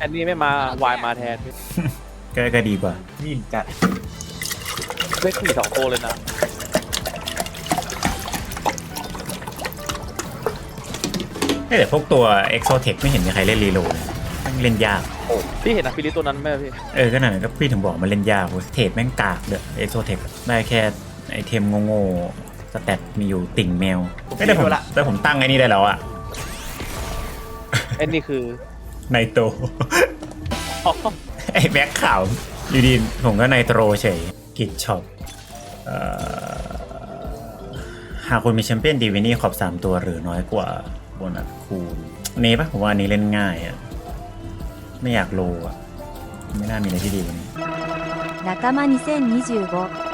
อันนี้ไม่มาวายมาแทนพี่ก็ก็ดีกว่านี่จัดได้ขี่สองตัวเลยนะเอ้ยแต่พวกตัว Exotech ไม่เห็นมีใครเล่นรีโหลดเลยแม่งเล่นยาก โอ้พี่เห็นอะฟิลิสตัวนั้นไหมพี่เออก็นั่นแหละก็พี่ถึงบอกมันเล่นยากเว้ยเทรดแม่งกากเด้อ Exotech ได้แค่ไอเทมโง่ๆสแตทมีอยู่ติ่งแมวไม่แต่ผมแต่ผมตั้งไอ้นี่ได้แล้วอะไอ้นี่คือ ไนโตอ๋อไอ้แบ็คข่าวอยู่ดีผมก็ไนโตรเฉยกิจช็อปเอ่อหากคุณมีแชมเปี้ยนดีวินี่ขอบ3ตัวหรือน้อยกว่าโบนัสคูณอันนี้ปะผมว่าอันนี้เล่นง่ายอะไม่อยากโลอะไม่น่ามีอะไรที่ดีกว่านี้仲間2025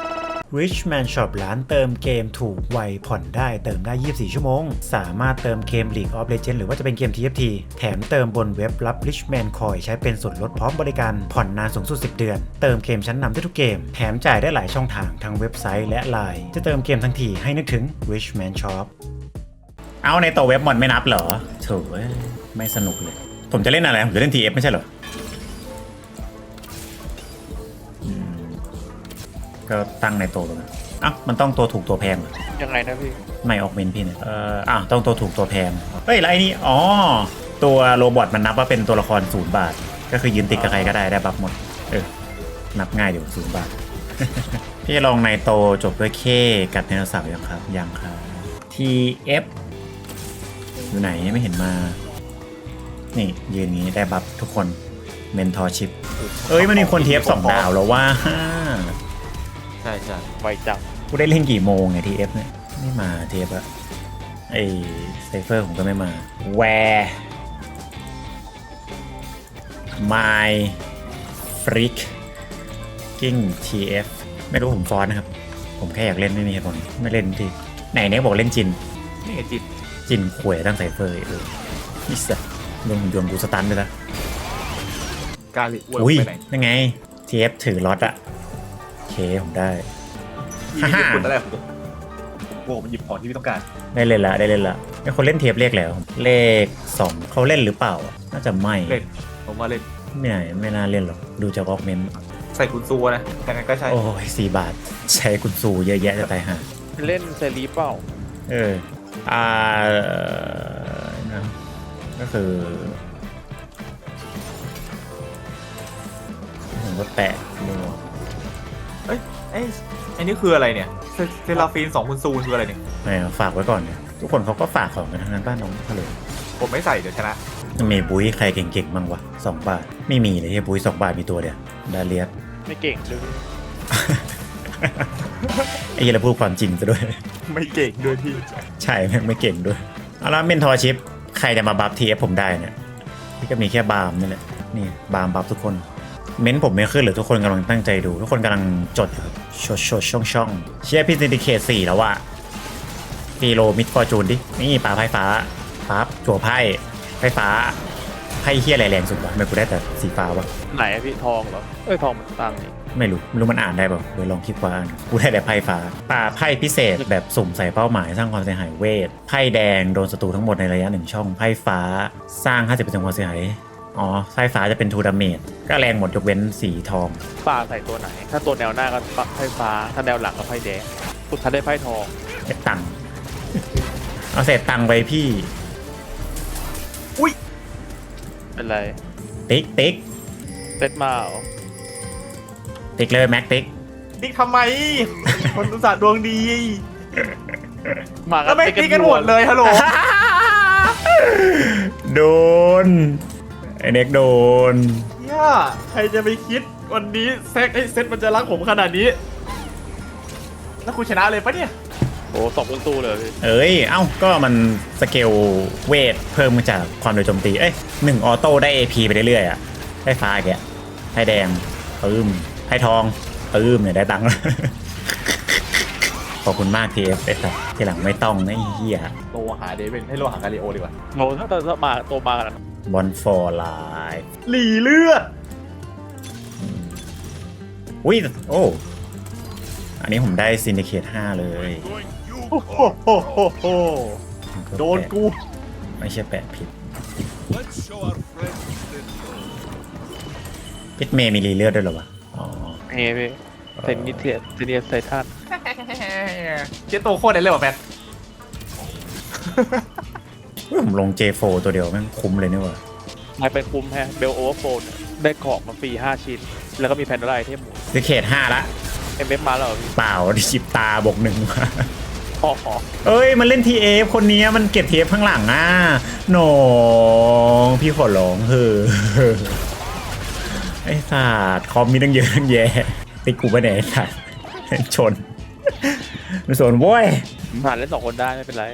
Richman Shop ร้านเติมเกมถูกไวผ่อนได้เติมได้ 24 ชั่วโมง สามารถเติมเกม League of Legends หรือว่าจะเป็นเกม TFT แถมเติมบนเว็บรับ Richman Coin ใช้เป็นส่วนลดพร้อมบริการผ่อนนานสูงสุด 10 เดือน เติมเกมชั้นนำได้ทุกเกม แถมจ่ายได้หลายช่องทางทั้งเว็บไซต์และ Line จะเติมเกมทั้งทีให้นึกถึง Richman Shop เอาในตัวเว็บมอนไม่นับเหรอโถเอ้ยไม่สนุกเลย ผมจะเล่นอะไร ผมจะเล่น TF ไม่ใช่เหรออื ก็ตั้งในตัวเลยอ้าวมันต้องตัวถูกตัวแพงเหรอยังไงนะพี่ไม่ออกเมนพี่เนี่ยเอ่ออะต้องตัวถูกตัวแพงเฮ้ยแล้วไอ้นี่อ๋อตัวโรบอทมันนับว่าเป็นตัวละครศูนย์บาท ก็คือยืนติดกับใครก็ได้ได้บัฟหมดเออนับง่ายอยู่ศูนย์บาท พี่ลองในโตจบด้วยเคกับไดโนเสาร์ยังครับยังครับ TF อยู่ไหนไม่เห็นมา นี่ ยืนงี้ได้บัฟทุกคนเมนทอร์ชิพเอ้ยมันมีคนเทียบสองดาวแล้วว่า ใช่ใช่ไวจังกูได้เล่นกี่โมงเนี่ยทีเอฟเนี่ยไม่มาทีเอฟอะไอไซเฟอร์ผมก็ไม่มา Where my freak king TF ไม่รู้ผมฟอนต์นะครับ ผมแค่อยากเล่นไม่มีเหตุผลไม่เล่นที่ไหนเนี่ยบอกเล่นจิน นี่ไงจิตจินขวยตั้งไซเฟอร์อีกเออนี่สัสลงยนต์กูสตันไปแล้วการลิอวยอุ้ยไปไหนยังไง TF ถือล็อตอะโอ เคผมได้พี่ญี่ปุ่นอะไรผมโอ้ผมหยิบของที่พี่ต้องการได้เล่นละได้เล่นละไอคนเล่นเทปเลขแล้ว เลขสองเขาเล่นหรือเปล่า น่าจะไม่เล่นผมมาเล่นไม่ไหนไม่น่าเล่นหรอกดูจากออกเมนต์ใส่คุณซูนะแต่งั้นก็ใช่โอ้ยสี่บาท ใช้คุณซูเยอะแยะจะตายห่าเล่นเซรีเปล่าเอออ่านะก็คือผมก็แปะดูเอ้ย เอ้ยอันนี้คืออะไรเนี่ยเซเซราฟีนสองคุณซูคืออะไรเนี่ยไม่เอาฝากไว้ก่อนเนี่ยทุกคนเขาก็ฝากของกันทั้งนั้นบ้านน้องเขาเลยผมไม่ใส่เดี๋ยวชนะ มีบุ้ยใครเก่งๆบ้างวะสองบาท ไม่มีเลยที่บุ้ยสองบาทมีตัวเดียวดาเลียส ไม่เก่งเลยไอ้เหี้ยเราพูดความจริงซะด้วย ไม่เก่งด้วยพี่ใช่แม่งไม่เก่งด้วยเอาละเมนทอร์ชิปใครจะมาบัฟทีเอฟผมได้เนี่ยพี่ก็มีแค่บาร์มนี่แหละนี่บาร์มบัฟทุกคน เม้นผมไม่ขึ้นหรือทุกคนกำลังตั้งใจดู ทุกคนกำลังจดอยู่ครับชดชดช่องช่องเชียร์พี่ซินดิเคตสี่แล้วว่ะฟีโรมิดฟอร์จูนดินี่ปลาไฟฟ้าปั๊บจั่วไพ่ไฟฟ้าไพ่เฮียอะไรแรงสุดวะทำไมกูได้แต่สีฟ้าวะไหนอะพี่ทองเหรอเอ้ยทองมันตังค์นี่ไม่รู้ไม่รู้มันอ่านได้เปล่าเดี๋ยวลองคลิกว่าอ่านกูได้แต่ไพ่ฟ้าป่าไพ่พิเศษแบบสุ่มใส่เป้าหมายสร้างความเสียหายเวทไพ่แดงโดนศัตรูทั้งหมดในระยะหนึ่งช่องไพ่ฟ้าสร้าง 50%ความเสียหาย อ๋อไพ่ฟ้าจะเป็นทูดาเมจก็แรงหมดยกเว้นสีทองป่าใส่ตัวไหน ถ้าตัวแนวหน้าก็ไพ่ฟ้า ถ้าแนวหลังก็ไพ่แดงสุดท้ายได้ไพ่ทองเศษตังค์เอาเศษตังค์ไปพี่อุ้ยเป็นไรติ๊กติ๊กเซตมาเหรอติ๊กเลยแม็กติ๊กติ๊กทำไม คนอุตส่าห์ดวงดีมาแล้วไม่ติ๊กกันหมดเลยฮัลโหล โดน ไอเน็กโดนเฮียใครจะไปคิดวันนี้แซกไอ้เซตมันจะรักผมขนาดนี้ แล้วคุณชนะเลยปะเนี่ย โอ้สองคนตู้เลยพี่เอ้ย เอ้า ก็มันสเกลเวทเพิ่มมาจากความโดยโจมตี เอ้ยหนึ่งออโต้ได้ AP ไปเรื่อยๆอะ ได้ฟ้าแกแล้วให้แดงปื้มให้ทองปื้มเนี่ยได้ตังค์ ขอบคุณมากทีเอฟไอ้สัสทีหลังไม่ต้องนะไอ้เหี้ยโตหาเดวินให้โลหากาลิโอดีกว่าโอ้ถ้าถ้ามาโตมากันบอลฟอร์ไลฟ์หลีเลือดอุ้ยโอ้ อันนี้ผมได้ซินดิเคต5เลยโอ้โหโหโหโหโดนกู ไม่ใช่แปะผิด Let's show our friends this. พิทเมย์มีรีเลือดด้วยเหรอวะ อ๋อ เฮ้ยพี่ เซนนิเทียเซนเนียไซทันเจ๊โตโคตรได้เลยว่ะแมนเฮ้ยผมลง J4 ตัวเดียวแม่งคุ้มเลยนี่หว่าไม่ไปคุ้มแฮะเบลโอเวอร์โฟนได้ของมาฟรี5 ชิ้น แล้วก็มีแพนด้าไอเทมหมดคือเขตห้าละ เอ็มเอฟมาแล้วเหรอพี่เปล่าจิบตาบวกหนึ่งมาอ๋ออ๋อเอ้ย มันเล่น TF คนนี้มันเก็บ TF ข้างหลังอะหนองพี่ขอร้องเฮ้อไอ้สัตว์คอมมีตั้งเยอะตั้งแยะ ติดกูไปไหนไอ้สัตว์ชนไม่สนโว้ยผมผ่านเล่นสองคนได้ไม่เป็นไร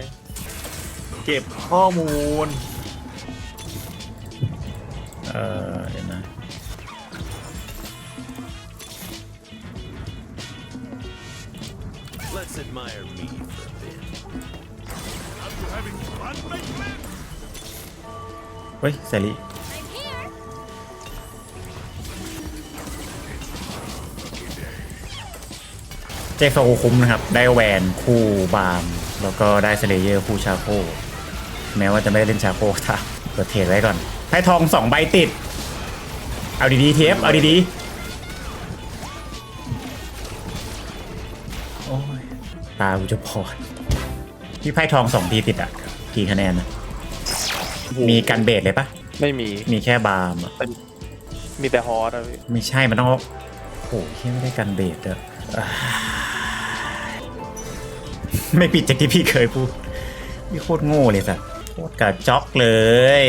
เก็บข้อมูล เออเดี๋ยวนะ Let's admire me for a bit. เฮ้ยเซรี เจฟาโอคุ้มนะครับ ได้แวนคู่บาร์มแล้วก็ได้สเลเยอร์คู่ชาโค แม้ว่าจะไม่ได้เล่นชาโคถ้าเปิดเทรดไว้ก่อน ให้ทองสองใบติด เอาดีๆเทปเอาดีๆโอ้ยตากูจะพอดพี่ไพ่ทองสองทีติดอะกี่คะแนนนะมีกันเบสเลยปะไม่มีมีแค่บาร์มอะมีแต่ฮอสอะพี่ไม่ใช่มันต้องเอาโอ้โหที่ไม่ได้กันเบสเด้ออ่า ไม่ปิดจากที่พี่เคยพูดพี่โคตรโง่เลยสัสโคตรกระจอกเลย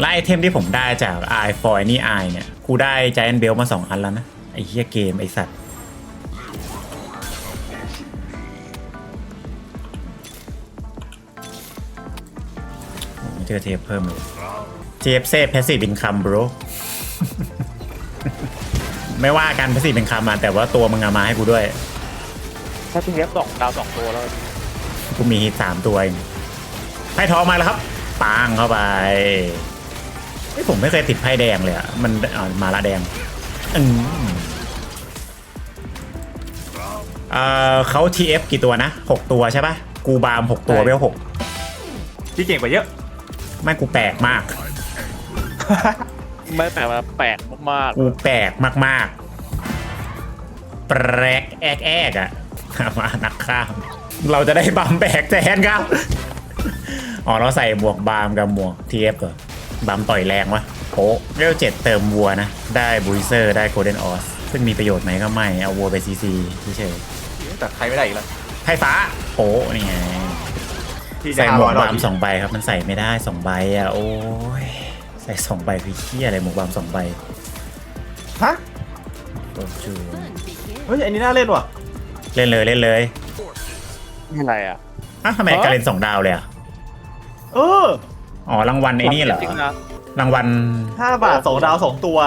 และไอเทมที่ผมได้จาก i for any i เนี่ยกูได้ Giant Belt มาสองอันแล้วนะ ไอเหี้ยเกม ไอสัตว์เจอเทปเพิ่มเลยเจฟเซ่แพสซีฟอินคัม bro ไม่ว่ากันแพสซีฟอินคัมมาแต่ว่าตัวมึงเอามาให้กูด้วย ถ้าพี่เอฟสองดาวสองตัวแล้วกูมีสามตัวเองไพ่ทองมาแล้วครับปังเข้าไปเฮ้ยผมไม่เคยติดไพ่แดงเลยอะมันอ่ามาละแดงอืมเอ่อเขา TF กี่ตัวนะหกตัวใช่ปะกูบาร์มหกตัวเวลหกพี่เก่งกว่าเยอะ ไม่กูแปลกมาก ไม่แปลกว่าแปลกมากกูแปลกมากๆ แปลกแอกแอกอะ มานักข้าม เราจะได้บัมแบกแทนครับ อ๋อเราใส่หมวกบาร์มกับหมวกทีเอฟเหรอบาร์มต่อยแรงวะโอ้เวลเจ็ดเติมวัวนะ ได้บูริเซอร์ได้โกลเด้นออสซึ่งมีประโยชน์ไหมก็ไม่ เอาวัวไปซีซีเฉยแต่ใครไม่ได้อีกแล้วๆไฟฟ้าโอ้นี่ไงที่จะใส่หมวก500บาร์มสองใบครับมันใส่ไม่ได้สองใบอะโอ้ยใส่สองใบคือเคี้ยอะไรหมวกบาร์มสองใบฮะโอ้จูเฮ้ยอันนี้น่าเล่นว่ะ เล่นเลยเล่นเลยๆนี่อะไรอะอ้าวทำไมเอ้ยการเล่นสองดาวเลยอะเอออ๋อรางวัลไอ้นี่เหรอจริงๆนะรางวัลห้าบาทสองดาวสองตัว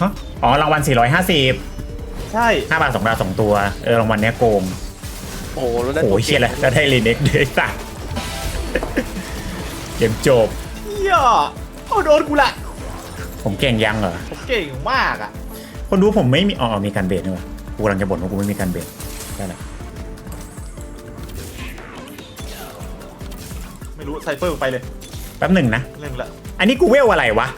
ฮะอ๋อรางวัล 450 ใช่5บาท2ดาว2ตัวเออรางวัลเนี้ยโกงโอ้โหแล้วได้โอ้ตัวยเชี่ยแหละแล้วได้รีเน็กด้วยสัตว์เกมจบเฮียเอาโดนกูละผมเก่งยังเหรอ ผมเก่งมากอะ คนดูผมไม่มีอ๋อมีการเบสด้วยวะ กูกำลังจะบ่นว่ากูไม่มีการเบสได้ละไม่รู้ไซเฟอร์ไปเลยแป๊บหนึ่งนะเล่นละอันนี้กูเวลอะไรวะ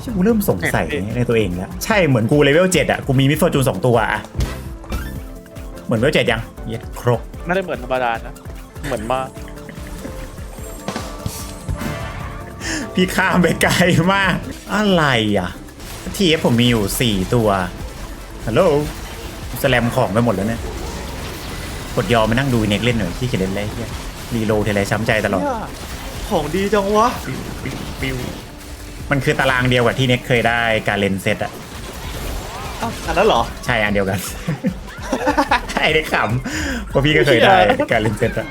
ใช่กูเริ่มสงสัยในตัวเองแล้ว ใช่เหมือนกูเลเวลเจ็ดอะ กูมีมิสฟอร์จูนสองตัวอะ เหมือนเลเวลเจ็ดยัง เย็ดครบไม่ได้เหมือนธรรมดานะ เหมือนมาก พี่ข้ามไปไกลมาก อะไรอะทีเอฟผมมีอยู่4ตัว ฮัลโหลสแลมของไปหมดแล้วเนี่ยกดยอมมานั่งดูเน็กเล่นหน่อยที่เขียนเล่นอะไรเฮียรีโหลดทีไรช้ำใจตลอดเหี้ยของดีจังวะ มันคือตารางเดียวกับที่เน็กเคยได้การเลนเซตอะอ้าวอันนั้นเหรอ ใช่อันเดียวกัน ไอเน็กขำเพราะพี่ก็เคยได้การเลนเซตอะ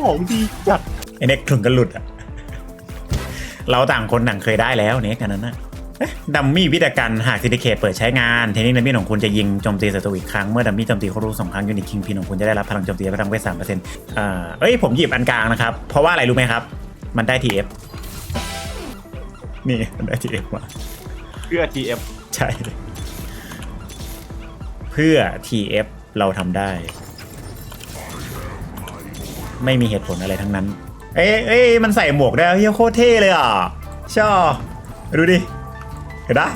ของดีจัดไอเน็กถึงกันหลุดอะเราต่างคนต่างเคยได้แล้วเน็กอันนั้นนะเอ๊ะ ดัมมี่วิทยาการหากซิติเคตเปิดใช้งานเทคนิคดัมมี่ของคุณจะยิงโจมตีศัตรูอีกครั้ง เมื่อดัมมี่โจมตีเขารู้สองครั้งยูนิตคิงพินของคุณจะได้รับพลังโจมตีและพลังเวทสามเปอร์เซ็นต์อ่าเอ้ยผมหยิบอันกลางนะครับ เพราะว่าอะไรรู้ไหมครับ มันได้ TF นี่มันได้ TF มาเพื่อ TF ใช่ เพื่อ TF เราทำได้ ไม่มีเหตุผลอะไรทั้งนั้น เอ้ยเอ้ยมันใส่หมวกได้เฮียโคตรเท่เลยอะชอบดูดิ เห็นปะ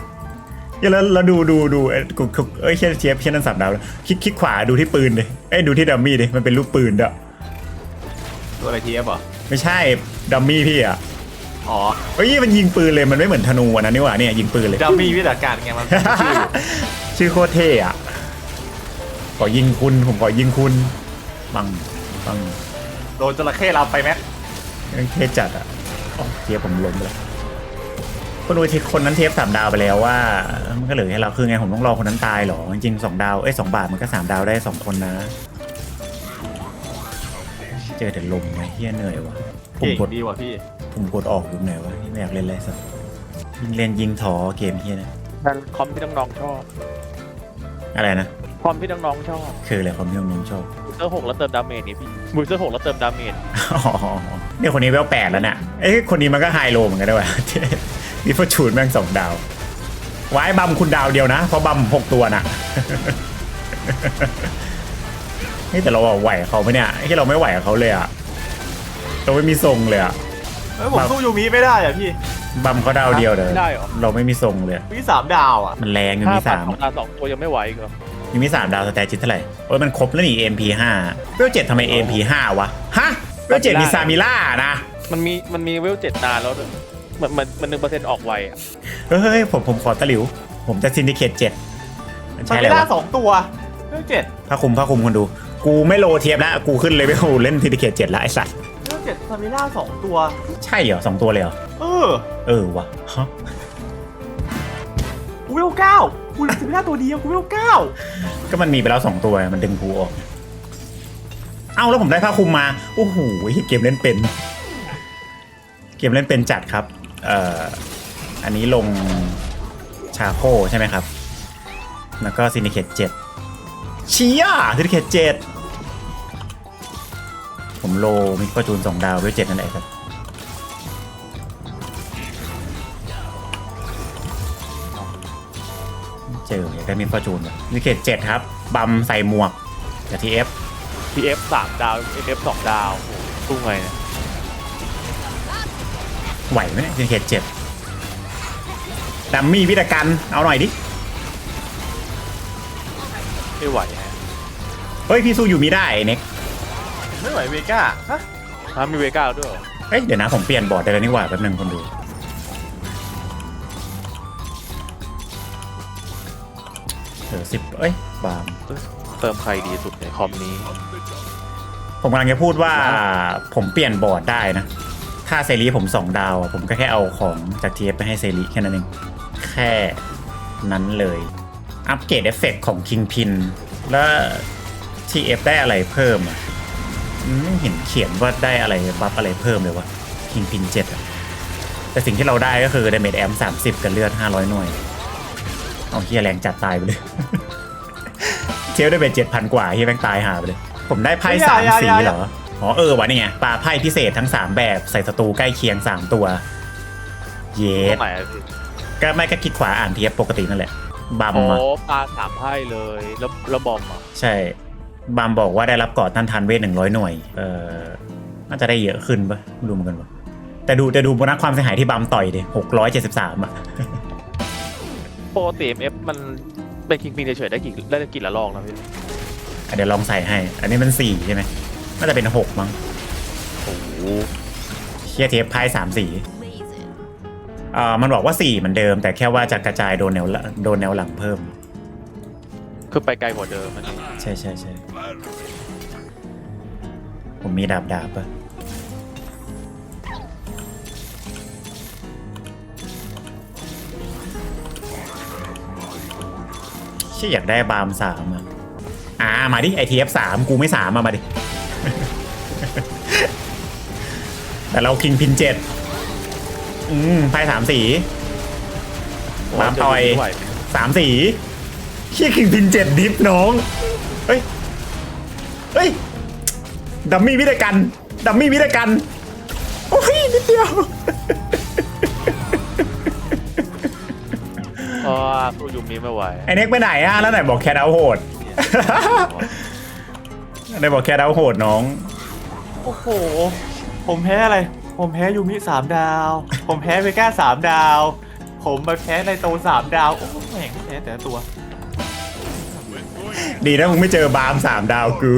เดี๋ยวเราเราดูดูดูเอ้ยกูกูเอ้ยเชนเชฟเชนนั่นสับดาวแล้วคลิกคลิกขวาดูที่ปืนดิเอ้ยดูที่ดัมมี่ดิมันเป็นลูกปืนด้วยตัวอะไรทีเอฟเหรอไม่ใช่ดัมมี่พี่อะอ๋อเอ้ยมันยิงปืนเลยมันไม่เหมือนธนูอันนั้นนี่หว่าเนี่ยยิงปืนเลย ดัมมี่วิทยาการไงมันชื่อชื่อโคตรเท่อะขอยิงคุณผมขอยิงคุณปังปังโดนจระเข้เราไปไหมเท่จัดอะอ๋อเทียบผมล้มไปแล้ว คนดูที่คนนั้นเทียบสามดาวไปแล้วว่ามันก็เหลือให้เราคือไงผมต้องรอคนนั้นตายเหรอ จริงๆสองดาวเอ้ยสองบาทมันก็สามดาวได้สองคนนะ เจอแต่ลมไงเฮียเหนื่อยวะผมเก่งกดดีว่ะพี่ผมกดออกอยู่ไหนวะที่ไม่อยากเล่นอะไรสักยิงเล่นยิงถอเกมเฮียเนะนั่นคอมที่น้องๆชอบ อะไรนะคอมที่น้องๆชอบคืออะไรความนิยมน้องชอบบูเซอร์หกแล้วเติมดาเมจนี่พี่บูเซอร์หกแล้วเติมดาเมจอ๋อเนี่ยคนนี้เวลแปดแล้วเนี่ยเอ้ยคนนี้มันก็ไฮโลเหมือนกันด้วยว่ะ นี่ฟอร์ชูนแม่งสองดาว ไว้บัมคุณดาวเดียวนะ เพราะบัมหกตัวน่ะเฮ้ยแต่เราไหวกับเขาไหมเนี่ยที่เราไม่ไหวกับเขาเลยอะเราไม่มีทรงเลยอะเฮ้ยผมสู้ยูมิไม่ได้อะพี่บัมเขาดาวเดียวเลยได้เหรอ เราไม่มีทรงเลยมีสามดาวอะมันแรงอยู่ห้ามีพันสามของตาสองตัวยังไม่ไหวอีกเหรอยังมีสามดาวสแตจิตเท่าไหร่โอ้ยมันครบแล้วนี่ MP ห้าเวลเจ็ดทำไม MP ห้าวะฮะเวลเจ็ดมีซามิล่านะ มันมีมันมีเวลเจ็ดนานแล้วด้วยเห มือนมันมันหนึ่งเปอร์เซ็นต์ออกไวอะเฮ้ยผมผมขอตะหลิว ผมจะซินดิเคตเจ็ดมันซาใช่มิแล้วล่าวะสองตัวเรื่องเจ็ดผ้าคลุมผ้าคลุมคนดู กูไม่โลเทียบแล้วกูขึ้นเลยไปโเล่นซินดิเคตเจ็ดแล้วไอ้สัสเรื่องเจ็ดซามิล่าสองตัว ใช่เหรอสองตัวเลยเหรอเออเออวะฮะกูเวลเก้ากูซามิล่าตัวเดียวกูเวลเก้าก็มันมีไปแล้วสองตัวมันดึงกูออกเอ้าแล้วผมได้ผ้าคลุมมาโอ้โหเกมเล่นเป็น เกมเล่นเป็นจัดครับ เอ่ออันนี้ลงชาโคใช่ไหมครับ แล้วก็ซินดิเคตเจ็ดเชียซินดิเคตเจ็ดผมโลมิกประจูนสองดาวด้วยเจ็ดนั่นแหละครับเจออยากได้มิกประจูนว่ะซินดิเคตเจ็ดครับ บัมใส่หมวกกับทีเอฟพีเอฟสามดาวเอฟสองดาวโอ้โหสู้ไงเนี่ย ไหวไหมเนี่ยซินดิเคตเจ็ดดัมมี่วิทยากันเอาหน่อยดิ ไม่ไหวฮะเฮ้ย พี่สู้อยู่มีได้เน็กไม่ไหวเวก้าฮะฮะมีเวก้าด้วยเหรอเอ้ย เดี๋ยวนะ ผมเปลี่ยนบอร์ดได้แล้วนี่หว่าแป๊บหนึงคนดูเออสิบเอ้ยบาม เติมใครดีสุดในคอมนี้ ผมกำลังจะพูดว่าผมเปลี่ยนบอร์ดได้นะ ถ้าเซรีผมสองดาวอะผมก็แค่เอาของจากทีเอฟไปให้เซรีแค่นั้นเอง แค่นั้นเลย อัปเกรดเอฟเฟกของคิงพินแล้วทีเอฟได้อะไรเพิ่มอะไม่เห็นเขียนว่าได้อะไรบัฟอะไรเพิ่มเลยวะคิงพินเจ็ดอะแต่สิ่งที่เราได้ก็คือดาเมจแอมสามสิบกับเลือดห้าร้อยหน่วย เอาเฮียแรงจัดตายไปเลย เทียบได้เป็นเจ็ดพันกว่าเฮียแม่งตายหาไปเลย ผมได้ไพ่สามสีเหรอ อ๋อเออวะนี่ไงปลาไพ่พิเศษทั้ง 3 แบบใส่ศัตรูใกล้เคียง 3 ตัว เยตรสงไหนอะพี่ก็ไม่ก็คลิกขวาอ่านเทียบปกตินั่นแหละบัมโอ้อะปลาสามไพ่เลยแล้วแล้วบอมอะใช่บัมบอกว่าได้รับก่อต้านทานเวทหนึ่งร้อยหน่วย เออน่าจะได้เยอะขึ้นปะดูเหมือนกันปะแต่ดูแต่ดูโบนัสความเสียหายที่บัมต่อยดิหกร้อยเจ็ดสิบสามอะ ปกติเอฟมันเป็นคิงพิงเฉยๆได้กี่ได้กี่ละลอกนะพี่อะเดี๋ยวลองใส่ให้ อันนี้มันสี่ใช่ไหม น่าจะเป็นหกมั้งโอ้โหเชียเทปไพ่สามสีเอ่อมันบอกว่าสี่เหมือนเดิม แต่แค่ว่าจะกระจายโดนแนวละโดนแนวหลังเพิ่ม คือไปไกลกว่าเดิมมันนี่ใช่ใช่ใช่ผมมีดาบดาบปะเชี่ยอยากได้บาร์มสามอะอ่ามาดิไอทีเอฟสามกูไม่สามมามาดิ แต่เราคิงพินเจ็ดอืมไพ่สามสีบามต่อยไม่ไหวสามสีเชี่ยคิงพินเจ็ดดิฟน้องเฮ้ยเฮ้ยดัมมี่วิทยากันดัมมี่วิทยากัน โอ้ยนิดเดียวเพราะว่าสู้ยูมิไม่ไหวไอเน็กไปไหนอะแล้วไหนบอกแคทเอาโหด ไหนบอกแคทเอาโหดน้อง โอ้โห ผมแพ้อะไร ผมแพ้ยูมิสามดาว ผมแพ้เวก้าสามดาว ผมมาแพ้ในโตสามดาว โอ้แม่งแพ้แต่ละตัว ดีนะมึงไม่เจอบาร์มสามดาวกู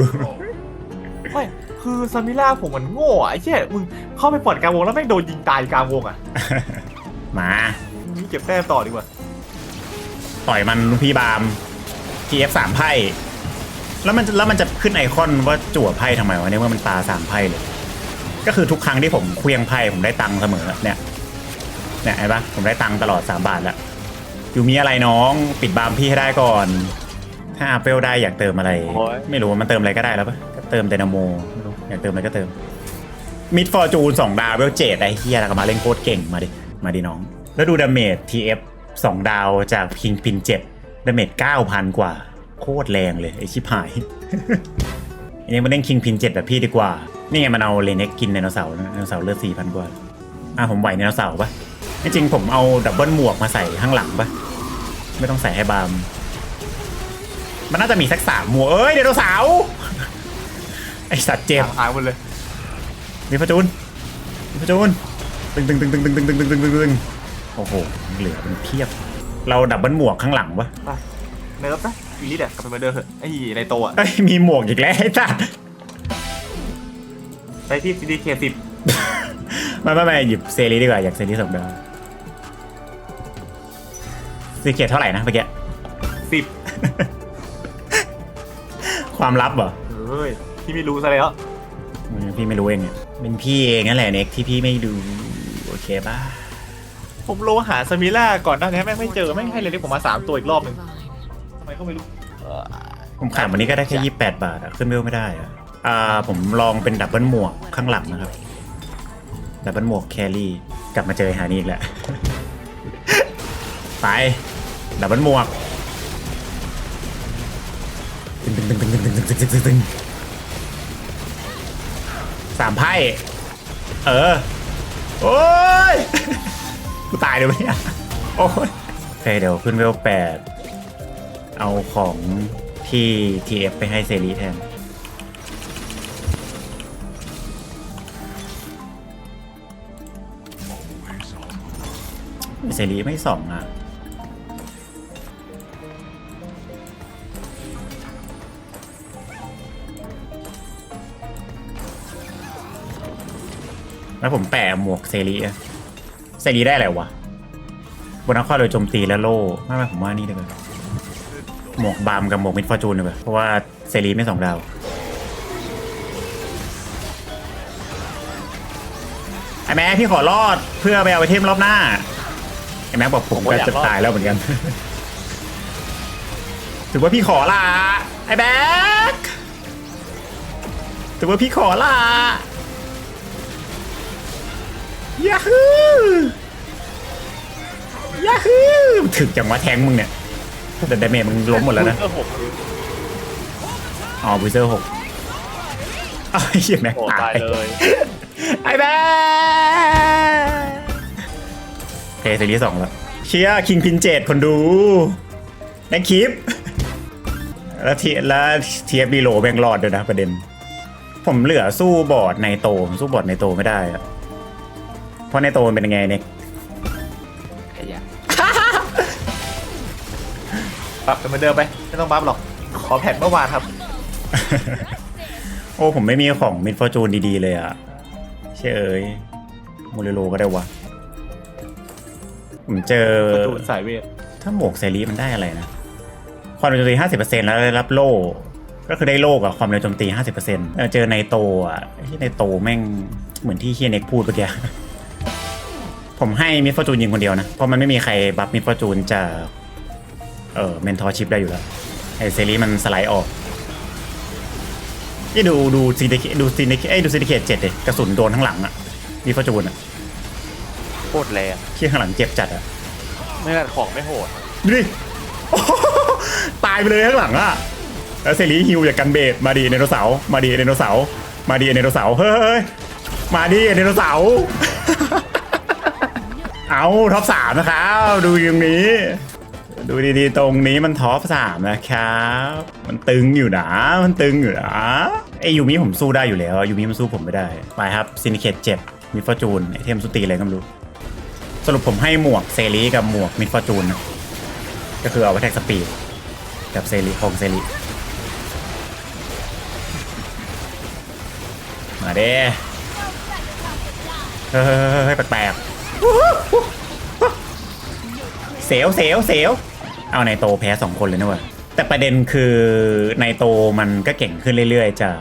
ไม่คือซามิล่าผมมันโง่อะไอ้เชี่ยมึงเข้าไปปล่อยกลางวงแล้วแม่งโดนยิงตายกลางวงอะมา นี่เก็บแต้มต่อดีกว่า ต่อยมันลูกพี่บาร์ม TF สามไพ่ แล้วมันแล้วมันจะขึ้นไอคอนว่าจั่วไพ่ทำไมวะเนี่ยเมื่อมันตาสามไพ่เลย ก็คือทุกครั้งที่ผมเคลียงไพ่ผมได้ตังค์เสมอเนี่ยเนี่ยเห็นปะผมได้ตังค์ตลอด 3 บาทแล้ว อยู่มีอะไรน้องปิดบาร์มพี่ให้ได้ก่อน ถ้าอาเปลได้อยากเติมอะไร โอ้ย ไม่รู้ว่ามันเติมอะไรก็ได้แล้วปะก็เติมไดนาโมไม่รู้อยากเติมอะไรก็เติมมิดฟอร์จูนสองดาวเวลเจดไอ้เฮียแล้วก็มาเล่นโคตรเก่งมาดิมาดิน้อง แล้วดูดาเมจ TF สองดาวจากพิงพินเจ็ดดาเมจเก้าพันกว่า โคตรแรงเลยไอชิบหายอันนี้มาเล่นคิงพินเจ็ดแบบพี่ดีกว่า นี่ไงมันเอาเลเน็กกินไดโนเสาร์นะไดโนเสาร์เลือดสี่พันกว่า อะผมไหวไดโนเสาร์ปะจริงๆผมเอาดับเบิลหมวกมาใส่ข้างหลังปะไม่ต้องใส่ให้บาม มันน่าจะมีสักสามหมวกเอ้ยไดโนเสาร์ไอสัตว์เจ็บหายหมดเลย มีพระจูนมีพระจูนตึงตึงตึงตึงตึงตึงตึงตึงตึงตึงตึงโอ้โหเหลือเป็นเพียบ เราดับเบิลหมวกข้างหลังปะไปเนิร์ฟนะ อีลิทอะกลับไปเหมือนเดิมเถอะไอ้ในโตอะเอ้ยมีหมวกอีกแล้วไอ้สัตว์ไปที่ซีดีเคสิบไม่ไม่ไม่หยิบเซรีดีกว่าอยากเซรีสองดาวซีเกตเท่าไหร่นะเมื่อกี้ สิบความลับเหรอเฮ้ยพี่ไม่รู้ซะแล้วอืมพี่ไม่รู้เองเนี่ยเป็นพี่เองนั่นแหละเน็กที่พี่ไม่ดูโอเคป่ะผมโลหาซามิล่าก่อนหน้านี้แม่งไม่เจอแม่งให้เลยที่ผมมาสามตัวอีกรอบหนึ่ง ทำไมก็ไม่รู้เอ่อผมขายวันนี้ก็ได้แค่ยี่แปดบาทอะขึ้นเวลไม่ได้อะอ่าผมลองเป็นดับเบิลหมวกข้างหลังนะครับ ดับเบิลหมวกแครี่ กลับมาเจอไอ้หานี่อีกแล้วไป ดับเบิลหมวกตึงตึงตึงตึงตึงตึงตึงตึงตึงตึงสามไพ่เออ โอ้ยกูตายเลยวะเนี่ยโอ้ยโอเคเดี๋ยวขึ้นเวลแปด เอาของที่ TF ไปให้เซรีแทน เซรีไม่สองอะแล้วผมแปะหมวกเซรีอะเซรีได้อะไรวะบนนักข้อโดยโจมตีและโล่ไม่ไม่ผมว่านี่ดีกว่า หมวกบามกับหมวกมิดฟอร์จูนเลยเพราะว่าเซรีไม่สองดาวไอ้แม่พี่ขอรอดเพื่อไปเอาไอเทมรอบหน้าไอ้แม่บอกผมก็จะตายแล้วเหมือนกัน ถือว่าพี่ขอลาไอ้แบ๊กถือว่าพี่ขอลายาฮูยาฮูถึกจังวะแทงมึงเนี่ย แต่ดาเมจมึงล้มหมดแล้วนะเออผมอ๋อบูเซอร์หกอ้าวไอ้เหี้ยแม็กโอ้ตาตายยเลยไอ้แบ๊เพย์ซีรีส์สองแล้วเชียร์คิงพินเจดคนดูในคลิป แล้วทีแล้วทีเอฟดีโลแบงรอดด้วยนะประเด็น ผมเหลือสู้บอร์ดในโตผมสู้บอร์ดในโตไม่ได้อะเพราะในโตมันเป็นยังไงเนี่ย ปรับกันเหมือนเดิมไป ไม่ต้องบัฟหรอก ขอแผ่นเมื่อวานครับ โอ้ ผมไม่มีของมิดฟอร์จูนดีๆเลยอะเชื่อเอ้ยโมเรโลก็ได้วะ ผมเจอ ประตูนสายเวท ถ้าหมวกเซรีมันได้อะไรนะ ความเร็วโจมตี 50%แล้วได้รับโล่ ก็คือได้โล่กับความเร็วโจมตี 50%เออเจอในโตอะที่ในโตแม่งเหมือนที่เฮียเน็กพูดเมื่อกี้ ผมให้มิดฟอร์จูนยิงคนเดียวนะ เพราะมันไม่มีใครบัฟมิดฟอร์จูนจะ เออเมนทอร์ชิพได้อยู่แล้วไอเซรีมันสไลด์ออกนี่ดูดูซีดีดูซีดีเอ้ยดูซีดีเคทเจ็ดเลยกระสุนโดนทั้งหลังอะมิดฟอร์จูนอะโคตรแรงที่ข้างหลังเจ็บจัดอะไม่งั้นของไม่โหดดูดิโอ้โหตายไปเลยข้างหลังอะแล้วเซรีฮิวจากกันเบดมาดีไดโนเสาร์มาดีไดโนเสาร์มาดีไดโนเสาร์เฮ้ยมาดีไดโนเสาร์เอาท็อปสามนะครับดูตรงนี้ ดูดีๆ ตรงนี้มันท็อปสามนะครับ มันตึงอยู่นะ มันตึงอยู่นะไอยูมิผมสู้ได้อยู่แล้วยูมิมันสู้ผมไม่ได้ ไปครับซินิเคตเจ็ดมิฟอร์จูนไอเทมสุตีอะไรก็ไม่รู้ สรุปผมให้หมวกเซรีกับหมวกมิฟอร์จูนก็คือเอาไว้แท็กสปีดกับเซรีของเซรีมาเด้เฮ้ยเฮ้ยเฮ้ยเฮ้ยแปลกๆเสียวเสียวเสียว เอาในโตแพ้สองคนเลยนะเว้ยแต่ประเด็นคือในโตมันก็เก่งขึ้นเรื่อยๆ จาก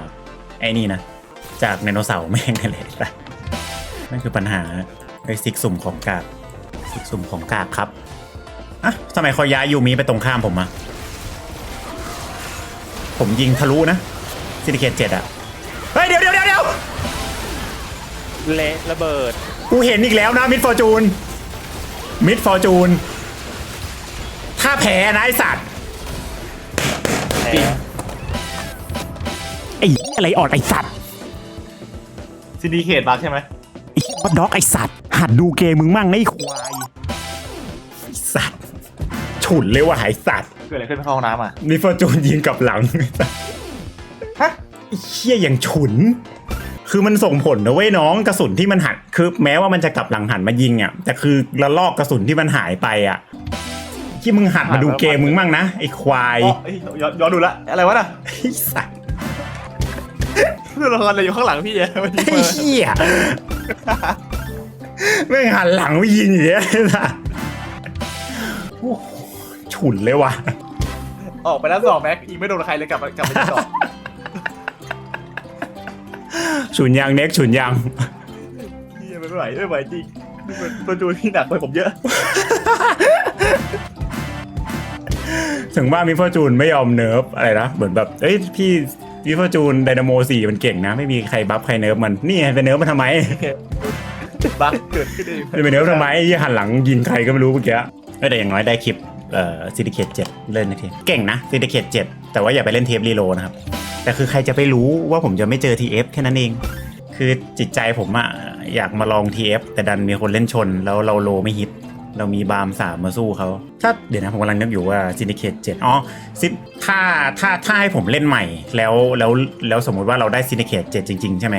ไอ้นี่นะ จากไดโนเสาร์แม่งนั่นแหละนั่นคือปัญหาไอ้ซิกสุ่มของกากซิกสุ่มของกากครับอะทำไมเขาย้ายยูมิไปตรงข้ามผมอะผมยิงทะลุนะซิลิเคตเจ็ดอะเฮ้ยเดี๋ยวเดี๋ยวเดี๋ยวเดี๋ยวเละระเบิด กูเห็นอีกแล้วนะมิดฟอร์จูนมิดฟอร์จูนถ้า แพ้นะไอสัตว์จริงไอ้อะไรอ่อนไอ้สัตว์ซินดิเคตบักใช่ไหมไอ้บอด็อกไอ้สัตว์หัดดูเกมมึงมั่งนะไอ้ควายไอ้สัตว์ฉุนเลยว่ะไอสัตว์เกิดอะไรขึ้นไปเข้าห้องน้ำอะมิดฟอร์จูนยิงกลับหลังฮะไอ้เชี่ยอย่างฉุน คือมันส่งผลนะเว้ยน้องกระสุนที่มันหันคือแม้ว่ามันจะกลับหลังหันมายิงอะแต่คือละลอกกระสุนที่มันหายไปอะ ที่มึงหัดมาดูเกมมึงมั่งนะไอ้ควายอ๋อเอ้ยย้อนย้อนดูละอะไรวะน่ะไอ้สัตว์เพื่อนละครอะไรอยู่ข้างหลังพี่เนี่ยมันยิงไอ้มาเหี้ยแม่งหันหลังไปยิงอย่างเงี้ยไอ้สัตว์โอ้โหฉุนเลยว่ะ ออกไปแล้วสองแม็กยิงไม่โดนใครเลยกลับมากลับไปที่เกาะฉุนยังเน็กฉุนยัง พี่ไม่ไหวไม่ไหวจริงตัวจูนที่หนักไปผมเยอะ ถึงว่ามิฟอร์จูนไม่ยอมเนิร์ฟอะไรนะเหมือนแบบเอ้ยพี่มิฟอร์จูนไดนาโมสี่มันเก่งนะ ไม่มีใครบัฟใครเนิร์ฟมันนี่ไงไปเนิร์ฟมันทำไมบักเกิดขึ้นเองไปเนิร์ฟทำไมยี่หันหลังยิงใครก็ไม่รู้เมื่อกี้เอ้ยแต่อย่างน้อยได้คลิปเอ่อซิติเคตเจ็ดเล่นนะทีเก่งนะซิติเคตเจ็ดแต่ว่าอย่าไปเล่นเทปรีโหลดนะครับ แต่คือใครจะไปรู้ว่าผมจะไม่เจอ TF แค่นั้นเอง คือจิตใจผมอะอยากมาลอง TF แต่ดันมีคนเล่นชนแล้วเราโลไม่ฮิต เรามีบาร์มสามมาสู้เขาถ้าเดี๋ยวนะผมกำลังนึกอยู่ว่าซินิเคตเจ็ดอ๋อซิถ้าถ้าถ้าให้ผมเล่นใหม่ แล้วแล้วแล้วสมมุติว่าเราได้ซินิเคตเจ็ดจริง ๆ ใช่ไหม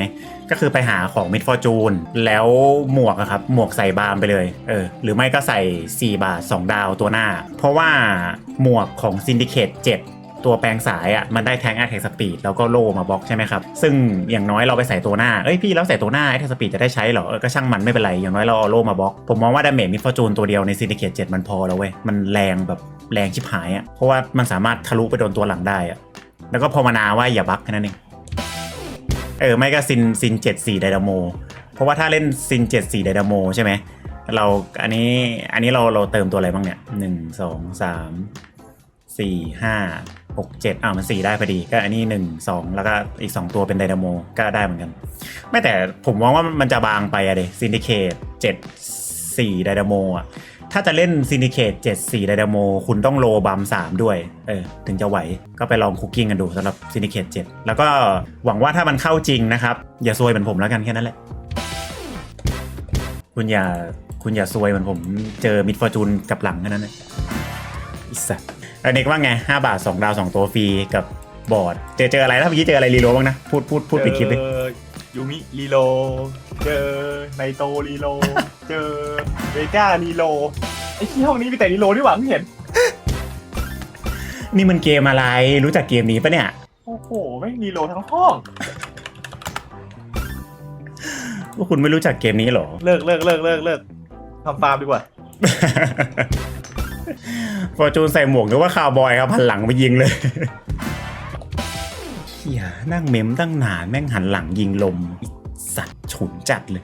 ก็คือไปหาของมิดฟอร์จูนแล้วหมวกอะครับหมวกใส่บาร์มไปเลยเออหรือไม่ก็ใส่ 4 บาท 2 ดาวตัวหน้า เพราะว่าหมวกของซินดิเคตเจ็ด ตัวแปลงสายอะมันได้แทงแอ t แทกสปีดแล้วก็โลมาบล็อกใช่ไหมครับ ซึ่งอย่างน้อยเราไปใส่ตัวหน้า เอ้ยพี่แล้วใส่ตัวหน้าแอ t แทกสปีดจะได้ใช้เหรอเออก็ช่างมันไม่เป็นไรอย่างน้อยเราเอาโลมาบล็อกผมมองว่าดาเมจมิฟอร์จูนตัวเดียวในซินดิเคต7มันพอแล้วเว้ยมันแรงแบบแรงชิบหายอะเพราะว่ามันสามารถทะลุไปโดนตัวหลังได้อะแล้วก็ภาวนาว่าอย่าบั๊กแค่นั้นเองเออไม่ก็ซินซิน7 4ไดนาโมเพราะว่าถ้าเล่นซิน7 4ไดนาโมใช่ไหมเราอันนี้อันนี้เราเราเติมตัวอะไรบ้างเนี่ยหนึ่งสองสามสี่ห้า หกเจ็ดอ่ามันสี่ได้พอดี ก็อันนี้หนึ่งสองแล้วก็อีกสองตัวเป็นไดนาโมก็ได้เหมือนกัน ไม่แต่ผมมองว่ามันจะบางไปอะเดซินดิเคตเจ็ดสี่ไดนาโมอะถ้าจะเล่นซินดิเคตเจ็ดสี่ไดนาโมคุณต้องโลบัมสามด้วย เออ ถึงจะไหว ก็ไปลองคุกกิ้งกันดูสำหรับซินดิเคตเจ็ดแล้วก็หวังว่าถ้ามันเข้าจริงนะครับ อย่าซวยเหมือนผมแล้วกันแค่นั้นแหละ คุณอย่าคุณอย่าซวยเหมือนผมเจอมิดฟอร์จูนกับหลังแค่นั้นนะอิสัต แล้วเน็กว่าไง5บาท2ดาว2ตัวฟรีกับบอร์ดเจอเจออะไรนะเมื่อกี้เจออะไรรีโลบ้างนะพูดพูดพูดปิดคลิปเลยเจอยูมิรีโล เจอไนโตรีโล เจอเวก้ารีโล ไอ้ที่ห้องนี้มีแต่รีโลนี่หว่าไม่เห็น นี่มันเกมอะไรรู้จักเกมนี้ปะเนี่ย โอ้โหไม่งรีโลทั้งห้องพวกคุณไม่รู้จักเกมนี้เหรอ เลิกเลิกเลิกเลิกเลิกทำฟาร์มดีกว่า ฟอร์จูนใส่หมวกหรือว่าคาวบอยครับหันหลังไปยิงเลยเฮียนั่งเมมตั้งนานแม่งหันหลังยิงลมสัตว์ฉุนจัดเลย